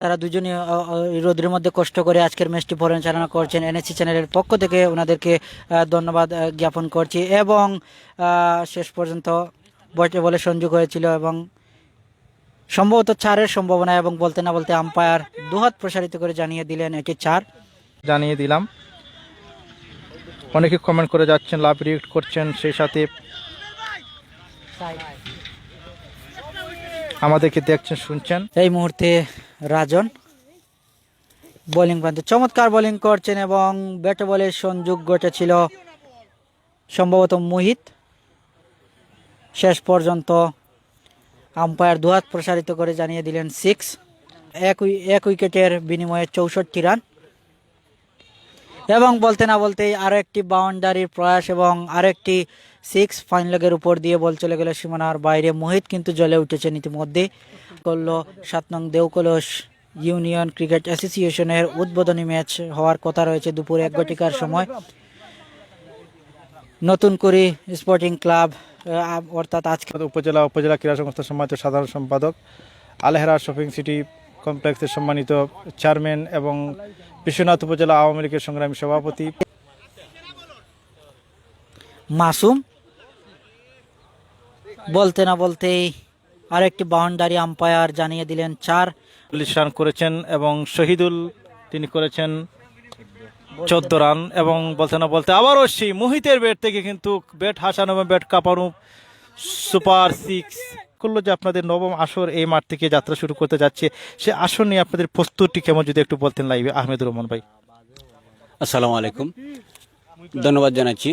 তারা দুজনই রোদের মধ্যে কষ্ট করে আজকের ম্যাচটি পরিচালনা করছেন এনএসসি চ্যানেলের পক্ষ থেকে ওনাদেরকে ধন্যবাদ জ্ঞাপন করছি। এবং শেষ পর্যন্ত বটে বলে সংযোগ হয়েছিল এবং সম্ভবত চারের সম্ভাবনা এবং বলতে না বলতে আম্পায়ার দুহাত প্রসারিত করে জানিয়ে দিলেন এটি চার। জানিয়ে দিলাম। অনেকে কমেন্ট করে যাচ্ছেন লাভ রিয়েক্ট করছেন সেই সাথে। আমাদেরকে দেখছেন, শুনছেন। এই মুহূর্তে রাজন বোলিং প্রান্তে চমৎকার বোলিং করছেন এবং ব্যাটে বলে সংযোগ ঘটেছিল সম্ভবত মোহিত। শেষ পর্যন্ত আম্পায়ার দুহাত প্রসারিত করে জানিয়ে দিলেন সিক্স এক এক উইকেটের বিনিময়ে চৌষট্টি রান। এবং বলতে না বলতেই আরও একটি বাউন্ডারির প্রয়াস এবং আরেকটি সিক্স ফাইন লেগের উপর দিয়ে বল চলে গেল সীমানার বাইরে। মোহিত কিন্তু জ্বলে উঠেছেন ইতিমধ্যে। করল সাত নং দেউকলস ইউনিয়ন ক্রিকেট অ্যাসোসিয়েশনের উদ্বোধনী ম্যাচ হওয়ার কথা রয়েছে দুপুর এক ঘটিকার সময়। নতুন করে স্পোর্টিং ক্লাব অর্থাৎ আজকে উপজেলা উপজেলা ক্রীড়া সংস্থার সম্মানিত সাধারণ সম্পাদক আলহেরা শপিং সিটি কমপ্লেক্সের সম্মানিত চেয়ারম্যান এবং বিশ্বনাথ উপজেলা আওয়ামী লীগের সংগ্রামী সভাপতি। মাসুম বলতে না বলতেই আরেকটি বাউন্ডারি আম্পায়ার জানিয়ে দিলেন চার। চল্লিশ রান করেছেন এবং শহীদুল তিনি করেছেন চোদ্দ রান এবং বলতে না বলতে আবারও সেই মোহিতের ব্যাট থেকে কিন্তু ব্যাট হাসানো এবং ব্যাট কাঁপানো সুপার সিক্স। করল যে আপনাদের নবম আসর এই মাঠ থেকে যাত্রা শুরু করতে যাচ্ছে। সে আসর নিয়ে আপনাদের প্রস্তুতি কেমন যদি একটু বলতেন লাইভে। আহমেদুর রহমান ভাই। আসসালামু আলাইকুম। ধন্যবাদ জানাচ্ছি।